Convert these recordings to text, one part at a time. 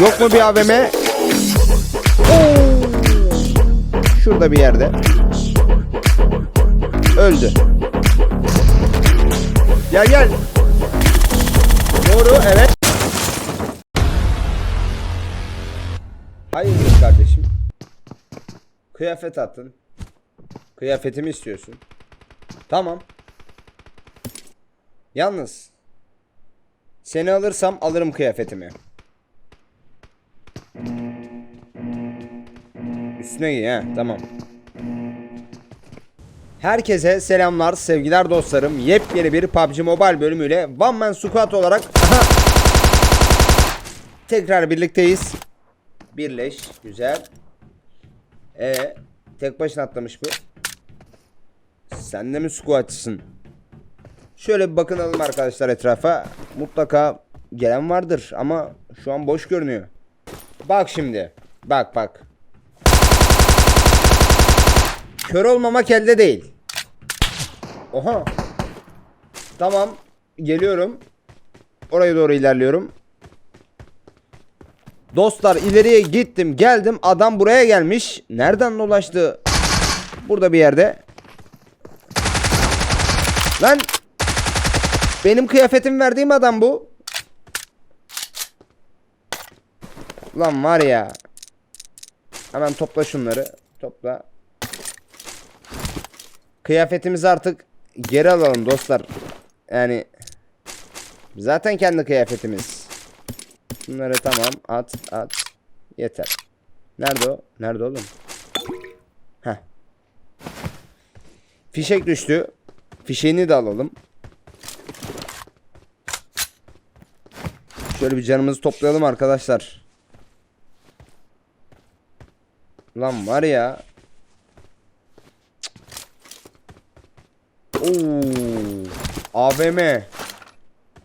Yok mu bir AVM? Oo! Şurada bir yerde. Öldü. Gel gel. Doğru evet. Hayırdır kardeşim? Kıyafet attın. Kıyafetimi istiyorsun. Tamam. Yalnız seni alırsam alırım kıyafetimi. Üstüne giy ha tamam. Herkese selamlar sevgiler dostlarım. Yepyeni bir PUBG Mobile bölümüyle One Man Squad olarak tekrar birlikteyiz. Birleş güzel. E tek başına atlamış bu. Sen de mi squatçısın? Şöyle bir bakınalım arkadaşlar etrafa. Mutlaka gelen vardır ama şu an boş görünüyor. Bak şimdi. Bak bak. Kör olmamak elde değil. Oha. Tamam. Geliyorum. Oraya doğru ilerliyorum. Dostlar ileriye gittim geldim adam buraya gelmiş. Nereden dolaştı? Burada bir yerde. Lan benim kıyafetim verdiğim adam bu. Lan var ya. Hemen topla şunları. Topla. Kıyafetimizi artık geri alalım dostlar. Yani zaten kendi kıyafetimiz. Bunları tamam at at. Yeter. Nerede o? Nerede oğlum? Heh. Fişek düştü. Fişeğini de alalım. Şöyle bir canımızı toplayalım arkadaşlar. Lan var ya. Cık. Oo. AVM.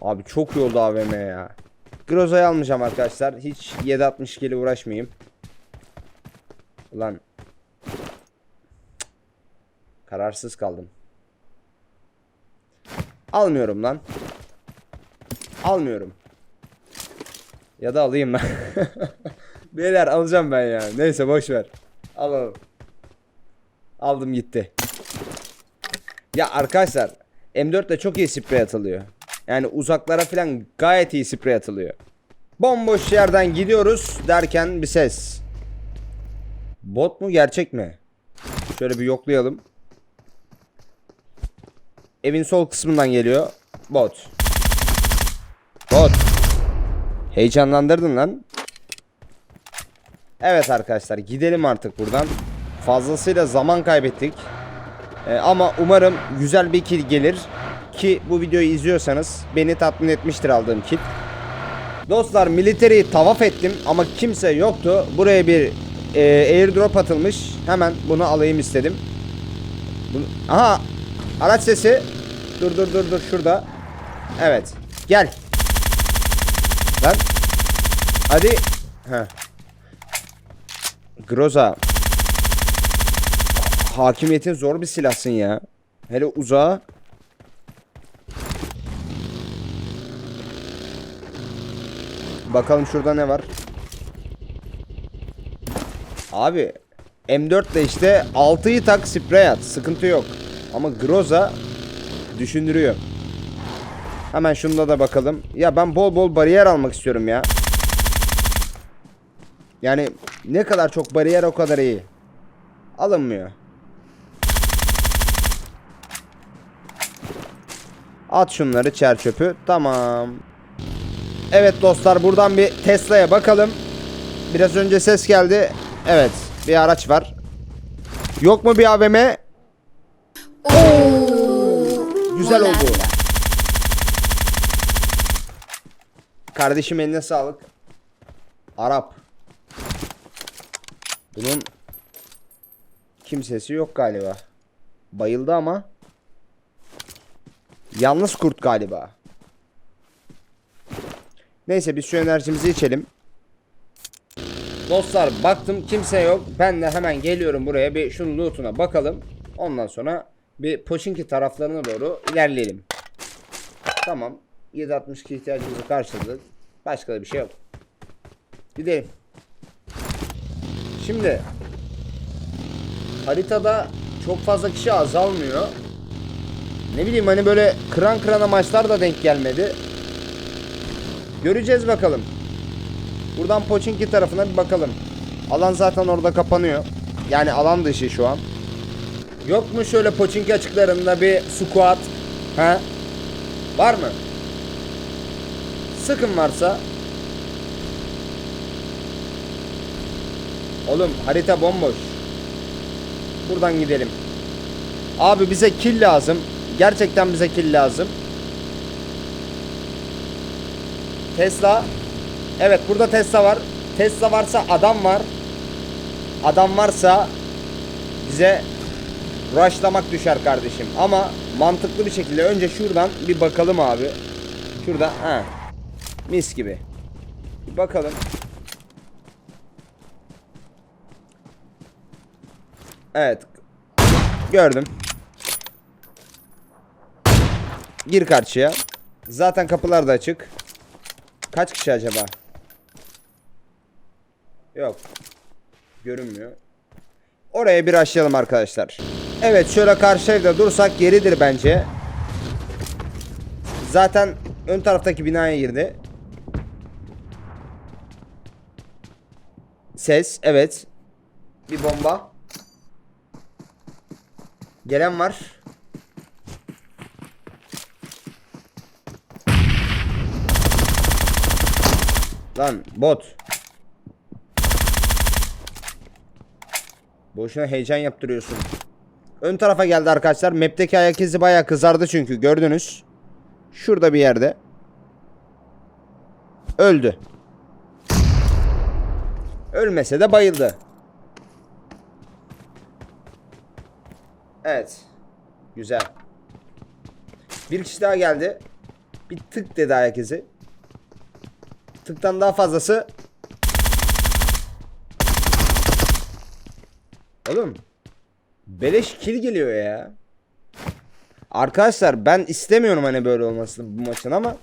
Abi çok iyi oldu AVM ya. Groza'yı almayacağım arkadaşlar. Hiç 7.62 ile uğraşmayayım. Ulan. Kararsız kaldım. Almıyorum lan. Almıyorum. Ya da alayım lan. Beyler alacağım ben ya. Neyse boş ver. Alalım. Aldım gitti. Ya arkadaşlar M4 de çok iyi sprey atılıyor. Yani uzaklara falan gayet iyi sprey atılıyor. Bomboş yerden gidiyoruz derken bir ses. Bot mu gerçek mi? Şöyle bir yoklayalım. Evin sol kısmından geliyor. Bot. Bot. Heyecanlandırdın lan. Evet arkadaşlar gidelim artık buradan. Fazlasıyla zaman kaybettik. Ee, ama umarım güzel bir kill gelir. Ki bu videoyu izliyorsanız beni tatmin etmiştir aldığım kill. Dostlar military'yi tavaf ettim ama kimse yoktu. Buraya bir e, airdrop atılmış. Hemen bunu alayım istedim. Bunu... Aha araç sesi. Dur dur dur dur şurada. Evet. Gel. Lan. Hadi. Heh. Groza. Hakimiyetin zor bir silahsın ya. Hele uzağa. Bakalım şurada ne var. Abi M4 de işte 6'yı tak sprey at. Sıkıntı yok. Ama Groza düşündürüyor. Hemen şunda da bakalım. Ya ben bol bol bariyer almak istiyorum ya. Yani ne kadar çok bariyer o kadar iyi. Alınmıyor. At şunları çer çöpü. Tamam. Evet dostlar buradan bir Tesla'ya bakalım. Biraz önce ses geldi. Evet bir araç var. Yok mu bir AVM? Güzel oldu. Kardeşim eline sağlık. Arap. Bunun kimsesi yok galiba. Bayıldı ama. Yalnız kurt galiba. Neyse biz şu enerjimizi içelim. Dostlar baktım kimse yok. Ben de hemen geliyorum buraya bir şunun lootuna bakalım. Ondan sonra bir Poçinki taraflarına doğru ilerleyelim. Tamam. 7.62 ihtiyacımızı karşıladık. Başka da bir şey yok. Gidelim. Şimdi haritada çok fazla kişi azalmıyor. Ne bileyim hani böyle kıran kırana maçlar da denk gelmedi. Göreceğiz bakalım. Buradan Poçinki tarafına bir bakalım. Alan zaten orada kapanıyor. Yani alan dışı şu an. Yok mu şöyle Poçinki açıklarında bir squat? Ha? Var mı? Sıkın varsa. Oğlum harita bomboş. Buradan gidelim. Abi bize kill lazım. Gerçekten bize kill lazım. Tesla. Evet burada Tesla var. Tesla varsa adam var. Adam varsa bize rushlamak düşer kardeşim. Ama mantıklı bir şekilde önce şuradan bir bakalım abi. Şurada ha. Mis gibi. Bir bakalım. Evet. Gördüm. Gir karşıya. Zaten kapılar da açık. Kaç kişi acaba? Yok. Görünmüyor. Oraya bir açlayalım arkadaşlar. Evet şöyle karşı evde dursak yeridir bence. Zaten ön taraftaki binaya girdi. Ses evet. Bir bomba. Gelen var. Lan bot. Boşuna heyecan yaptırıyorsun. Ön tarafa geldi arkadaşlar. Map'teki ayak izi bayağı kızardı çünkü gördünüz. Şurada bir yerde. Öldü. Ölmese de bayıldı. Evet. Güzel. Bir kişi daha geldi. Bir tık dedi ayak izi. Tıktan daha fazlası. Oğlum. Beleş kill geliyor ya. Arkadaşlar ben istemiyorum hani böyle olmasını bu maçın ama.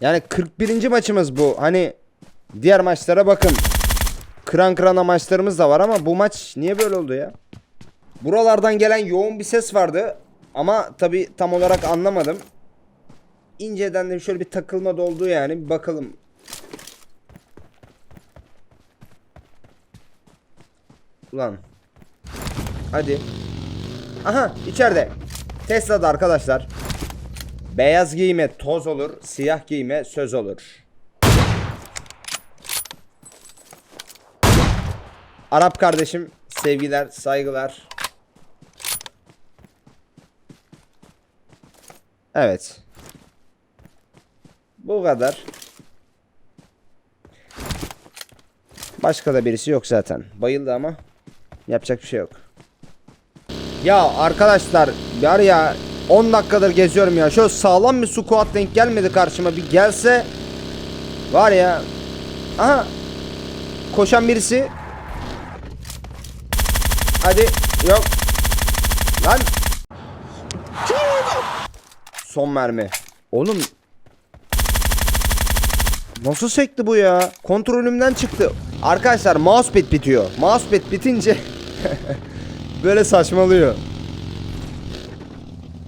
Yani 41. maçımız bu. Hani diğer maçlara bakın. Kıran kırana maçlarımız da var ama bu maç niye böyle oldu ya? Buralardan gelen yoğun bir ses vardı. Ama tabi tam olarak anlamadım. İnceden de şöyle bir takılma da oldu yani. Bir bakalım. Ulan. Hadi. Aha içeride. Tesla'da arkadaşlar. Beyaz giyime toz olur. Siyah giyime söz olur. Arap kardeşim sevgiler, saygılar. Evet. Bu kadar. Başka da birisi yok zaten. Bayıldı ama yapacak bir şey yok. Ya arkadaşlar var ya 10 dakikadır geziyorum ya. Şöyle sağlam bir squat denk gelmedi karşıma. Bir gelse var ya. Aha. Koşan birisi. Hadi. Yok. Lan. Son mermi. Oğlum. Nasıl sekti bu ya? Kontrolümden çıktı. Arkadaşlar mousepad bitiyor. Mousepad bitince böyle saçmalıyor.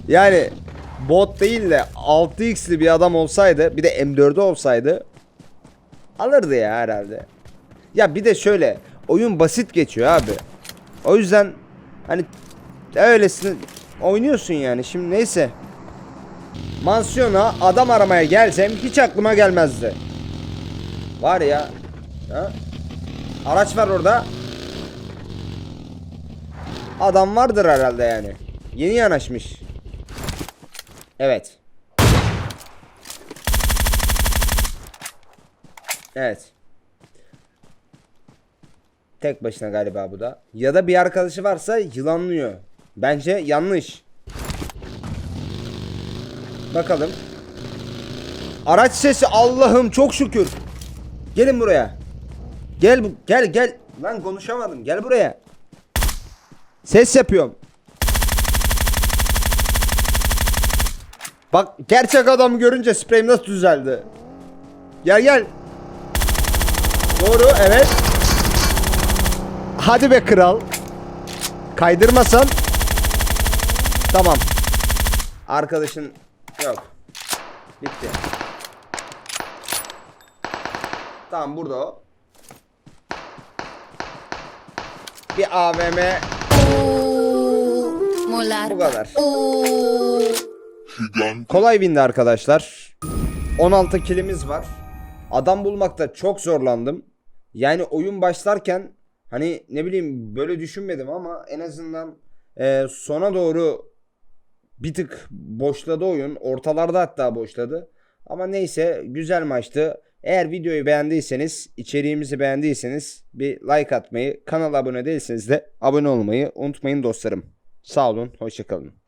Yani bot değil de 6x'li bir adam olsaydı bir de M4'ü olsaydı alırdı ya herhalde. Ya bir de şöyle oyun basit geçiyor abi. O yüzden hani öylesine oynuyorsun yani. Şimdi neyse. Mansiyona adam aramaya gelsem hiç aklıma gelmezdi. Var ya. Ha? Araç var orada. Adam vardır herhalde yani. Yeni yanaşmış. Evet. Evet. Tek başına galiba bu da. Ya da bir arkadaşı varsa yılanlıyor. Bence yanlış. Bakalım. Araç sesi Allah'ım çok şükür. Gelin buraya. Gel bu- gel gel. Lan konuşamadım. Gel buraya. Ses yapıyorum. Bak gerçek adam görünce spreyim nasıl düzeldi. Gel gel. Doğru evet. Hadi be kral. Kaydırmasan. Tamam. Arkadaşın yok. Bitti. Tamam burada o. Bir AVM Molar. bu kadar. Kolay bindi arkadaşlar. 16 kilimiz var. Adam bulmakta çok zorlandım. Yani oyun başlarken hani ne bileyim böyle düşünmedim ama en azından e, sona doğru bir tık boşladı oyun. Ortalarda hatta boşladı. Ama neyse güzel maçtı. Eğer videoyu beğendiyseniz, içeriğimizi beğendiyseniz bir like atmayı, kanala abone değilseniz de abone olmayı unutmayın dostlarım. Sağ olun, hoşçakalın.